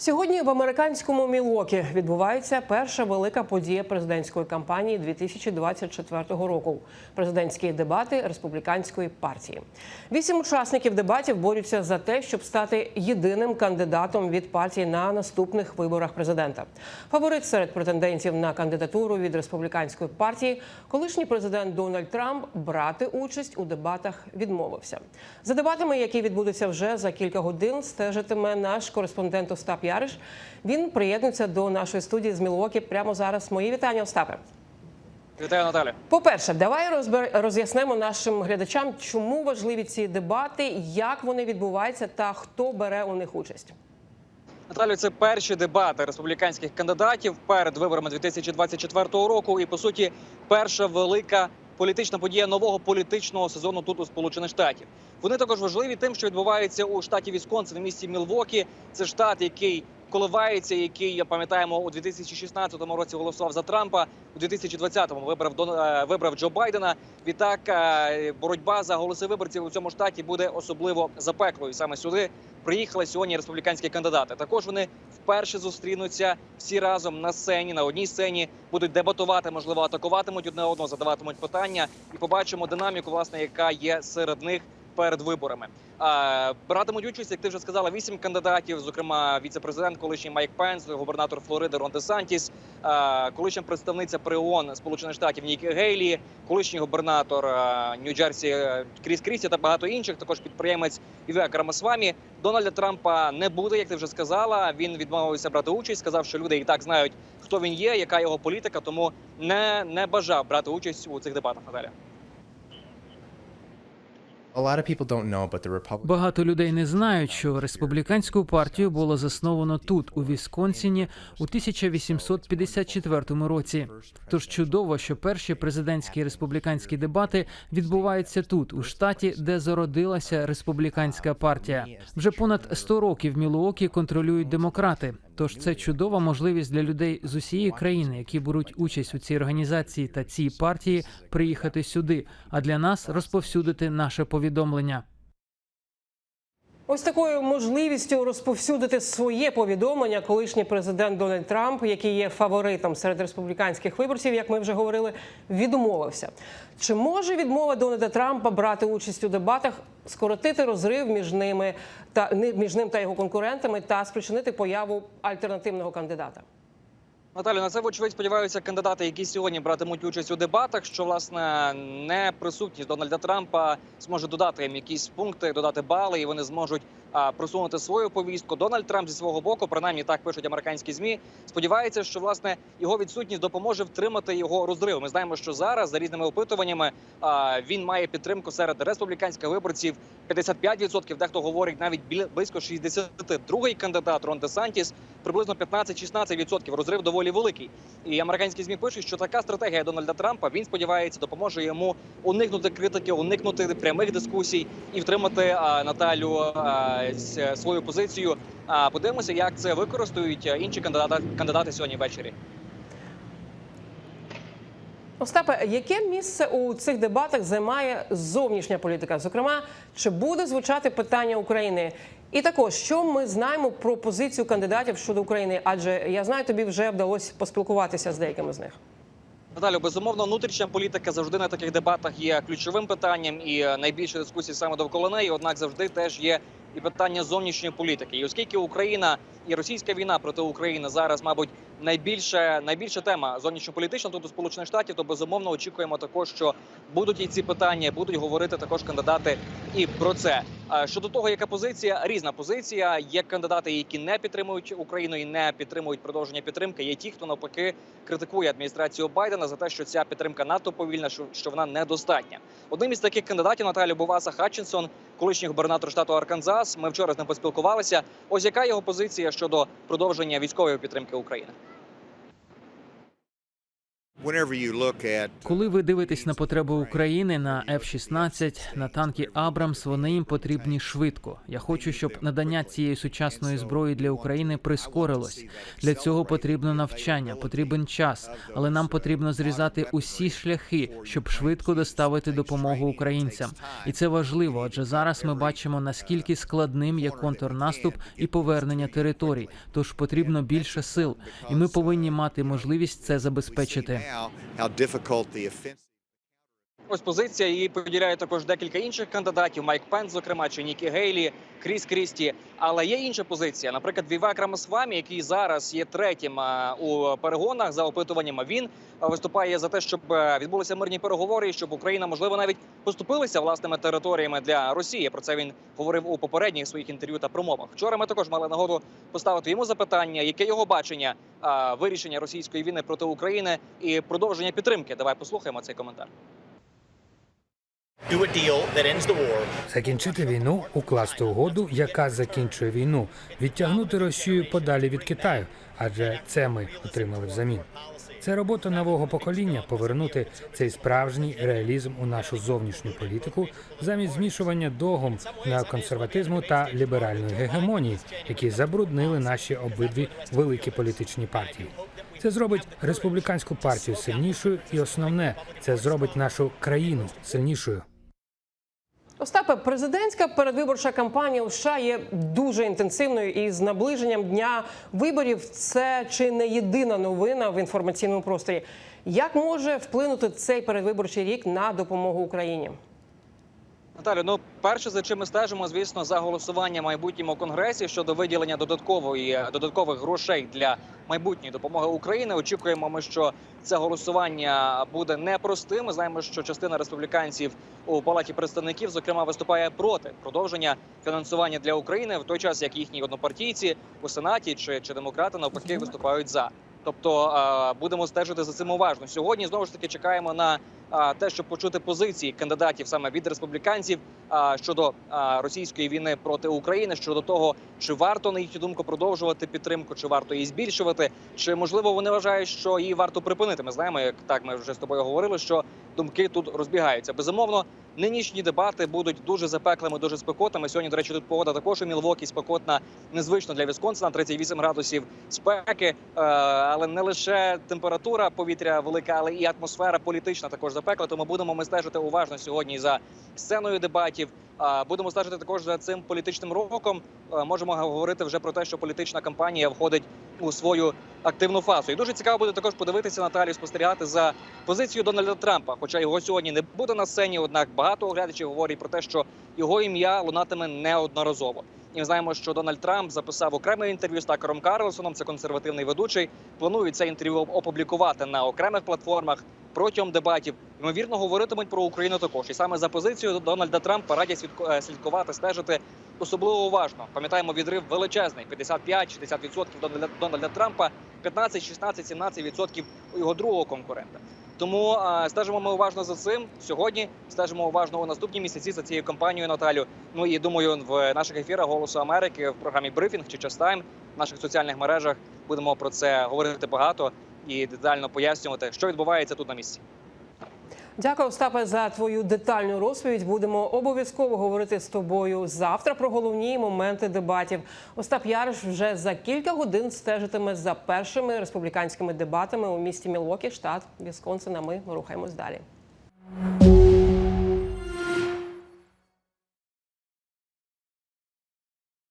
Сьогодні в американському Мілокі відбувається перша велика подія президентської кампанії 2024 року президентські дебати республіканської партії. Вісім учасників дебатів борються за те, щоб стати єдиним кандидатом від партії на наступних виборах президента. Фаворит серед претендентів на кандидатуру від республіканської партії, колишній президент Дональд Трамп брати участь у дебатах відмовився. За дебатами, які відбудуться вже за кілька годин, стежитиме наш кореспондент Остап Яриш. Він приєднується до нашої студії з Мілуокі прямо зараз. Мої вітання, Остапе. Вітаю, Наталя. По-перше, давай розбер... роз'яснимо нашим глядачам, чому важливі ці дебати, як вони відбуваються та хто бере у них участь. Наталю, це перші дебати республіканських кандидатів перед виборами 2024 року. І по суті, перша велика політична подія нового політичного сезону тут у Сполучених Штатів. Вони також важливі тим, що відбувається у штаті Вісконсин, в місті Мілвокі. Це штат, який коливається, який пам'ятаємо у 2016 році голосував за Трампа, у 2020-му вибрав Дон- е, вибрав Джо Байдена. Відтак е, боротьба за голоси виборців у цьому штаті буде особливо запеклою. Саме сюди приїхали сьогодні республіканські кандидати. Також вони вперше зустрінуться всі разом на сцені, на одній сцені будуть дебатувати, можливо, атакуватимуть одне одного, задаватимуть питання, і побачимо динаміку, власне, яка є серед них перед виборами. Братимуть участь, як ти вже сказала, вісім кандидатів, зокрема віце-президент, колишній Майк Пенс, губернатор Флориди Рон Де Сантіс, колишня представниця при ООН Сполучених Штатів Нікі Гейлі, колишній губернатор Нью-Джерсі е, Кріс Крісті та багато інших. Також підприємець Івек Рамасвамі. Дональда Трампа не буде, як ти вже сказала. Він відмовився брати участь, сказав, що люди і так знають, хто він є, яка його політика, тому не, не бажав брати участь у цих дебатах. Наталя. Багато людей не знають, що республіканську партію було засновано тут, у Вісконсіні, у 1854 році. Тож чудово, що перші президентські республіканські дебати відбуваються тут, у штаті, де зародилася республіканська партія. Вже понад 100 років Мілуокі контролюють демократи. Тож це чудова можливість для людей з усієї країни, які беруть участь у цій організації та цій партії, приїхати сюди, а для нас розповсюдити наше повідомлення. Ось такою можливістю розповсюдити своє повідомлення колишній президент Дональд Трамп, який є фаворитом серед республіканських виборців, як ми вже говорили, відмовився. Чи може відмова Дональда Трампа брати участь у дебатах скоротити розрив між ними та між ним та його конкурентами та спричинити появу альтернативного кандидата? Наталю, на це вочевидь сподіваються кандидати, які сьогодні братимуть участь у дебатах. Що власне не присутність Дональда Трампа зможе додати їм якісь пункти, додати бали, і вони зможуть просунути свою повістку. Дональд Трамп зі свого боку, принаймні так пишуть американські змі. Сподівається, що власне його відсутність допоможе втримати його розрив. Ми знаємо, що зараз за різними опитуваннями він має підтримку серед республіканських виборців 55%, Дехто говорить навіть близько 60%. Другий кандидат Рон Де Сантіс приблизно 15-16%. Розрив доволі великий. І американські змі пишуть, що така стратегія Дональда Трампа він сподівається допоможе йому уникнути критики, уникнути прямих дискусій і втримати а, Наталю свою позицію. А подивимося, як це використають інші кандидати кандидати сьогодні ввечері. Остапе, яке місце у цих дебатах займає зовнішня політика? Зокрема, чи буде звучати питання України? І також, що ми знаємо про позицію кандидатів щодо України? Адже я знаю, тобі вже вдалося поспілкуватися з деякими з них. Наталю, безумовно, внутрішня політика завжди на таких дебатах є ключовим питанням, і е, найбільше дискусій саме довкола неї. Однак завжди теж є і питання зовнішньої політики. І оскільки Україна і російська війна проти України зараз, мабуть, найбільше найбільша тема зовнішньополітична тут у сполучених штатів, то безумовно очікуємо також, що будуть і ці питання, будуть говорити також кандидати і про це. А щодо того, яка позиція, різна позиція. Є кандидати, які не підтримують Україну і не підтримують продовження підтримки. Є ті, хто навпаки критикує адміністрацію Байдена за те, що ця підтримка надто повільна, що, вона недостатня. Одним із таких кандидатів Наталя Буваса Хатчинсон, колишній губернатор штату Арканзас. Ми вчора з ним поспілкувалися. Ось яка його позиція щодо продовження військової підтримки України. Коли ви дивитесь на потреби України на F-16, на танки Абрамс, вони їм потрібні швидко. Я хочу, щоб надання цієї сучасної зброї для України прискорилось. Для цього потрібно навчання, потрібен час, але нам потрібно зрізати усі шляхи, щоб швидко доставити допомогу українцям. І це важливо, адже зараз ми бачимо наскільки складним є контрнаступ і повернення територій. Тож потрібно більше сил, і ми повинні мати можливість це забезпечити. Now how difficult the offensive Ось позиція її поділяє також декілька інших кандидатів. Майк Пенс, зокрема, чи Нікі Гейлі, Кріс Крісті. Але є інша позиція. Наприклад, Вівак Рамасвамі, який зараз є третім у перегонах за опитуваннями. Він виступає за те, щоб е, відбулися мирні переговори, щоб Україна можливо навіть поступилася власними територіями для Росії. Про це він говорив у попередніх своїх інтерв'ю та промовах. Вчора ми також мали нагоду поставити йому запитання, яке його бачення вирішення російської війни проти України і продовження підтримки. Давай послухаємо цей коментар. Закінчити війну, укласти угоду, яка закінчує війну, відтягнути Росію подалі від Китаю, адже це ми отримали взамін. Це робота нового покоління повернути цей справжній реалізм у нашу зовнішню політику замість змішування догом неоконсерватизму та ліберальної гегемонії, які забруднили наші обидві великі політичні партії. Це зробить республіканську партію сильнішою, і основне це зробить нашу країну сильнішою. Остапе, президентська передвиборча кампанія у США є дуже інтенсивною і з наближенням дня виборів це чи не єдина новина в інформаційному просторі. Як може вплинути цей передвиборчий рік на допомогу Україні? Наталю, ну перше, за чим ми стежимо, звісно, за голосування в майбутньому конгресі щодо виділення додаткової додаткових грошей для майбутньої допомоги України. Очікуємо, ми, що це голосування буде непростим. Ми знаємо, що частина республіканців у палаті представників, зокрема, виступає проти продовження фінансування для України в той час, як їхні однопартійці у сенаті чи, чи демократи навпаки виступають за. Тобто будемо стежити за цим уважно. Сьогодні знову ж таки чекаємо на те, щоб почути позиції кандидатів саме від республіканців щодо російської війни проти України, щодо того, чи варто на їхню думку продовжувати підтримку, чи варто її збільшувати, чи можливо вони вважають, що її варто припинити. Ми знаємо, як так ми вже з тобою говорили, що думки тут розбігаються. Безумовно, нинішні дебати будуть дуже запеклими, дуже спекотними. Сьогодні, до речі, тут погода також у Мілвокі спекотна, незвично для Вісконсина, 38 градусів спеки. Е, але не лише температура повітря велика, але і атмосфера політична також запекла. Тому будемо ми стежити уважно сьогодні за сценою дебатів. А, Будемо стежити також за цим політичним роком. Е, Можемо говорити вже про те, що політична кампанія входить у свою активну фазу. І дуже цікаво буде також подивитися Наталію, спостерігати за позицією Дональда Трампа. Хоча його сьогодні не буде на сцені, однак багато оглядачів говорять про те, що його ім'я лунатиме неодноразово. І ми знаємо, що Дональд Трамп записав окреме інтерв'ю з Такером Карлсоном. Це консервативний ведучий. Планують це інтерв'ю опублікувати на окремих платформах протягом дебатів. Ймовірно, говоритимуть про Україну також. І саме за позицією Дональда Трампа радять е, слідкувати, стежити особливо уважно. Пам'ятаємо, відрив величезний: 55-60% Дональда, Дональда Трампа, 15, 16, 17% у його другого конкурента. Тому е, стежимо ми уважно за цим сьогодні. Стежимо уважно у наступні місяці за цією кампанією Наталю. Ну і думаю, в наших ефірах Голосу Америки в програмі Брифінг чи Частайм в наших соціальних мережах будемо про це говорити багато і детально пояснювати, що відбувається тут на місці. Дякую, Остапе, за твою детальну розповідь. Будемо обов'язково говорити з тобою завтра про головні моменти дебатів. Остап Яриш вже за кілька годин стежитиме за першими республіканськими дебатами у місті Мілокі, штат Вісконсина. Ми рухаємось далі.